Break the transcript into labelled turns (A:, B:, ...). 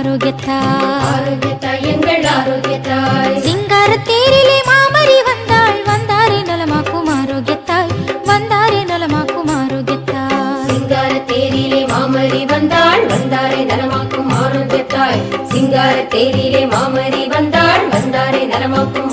A: ஆரோக்கியத்தாய்
B: எங்கள் ஆரோக்கியத்தாய்
A: சிங்கார தேரிலே மாமரி வந்தாள். வந்தாரே நலமாக்கும் ஆரோக்கியத்தாய். வந்தாரே நலமாக்கும் ஆரோக்கியத்தாய்.
B: சிங்கார தேரிலே மாமரி வந்தாள். வந்தாரே நலமாக்கும் ஆரோக்கியத்தாய். சிங்கார தேரிலே மாமரி வந்தாள். வந்தாரே நலமாக்கும்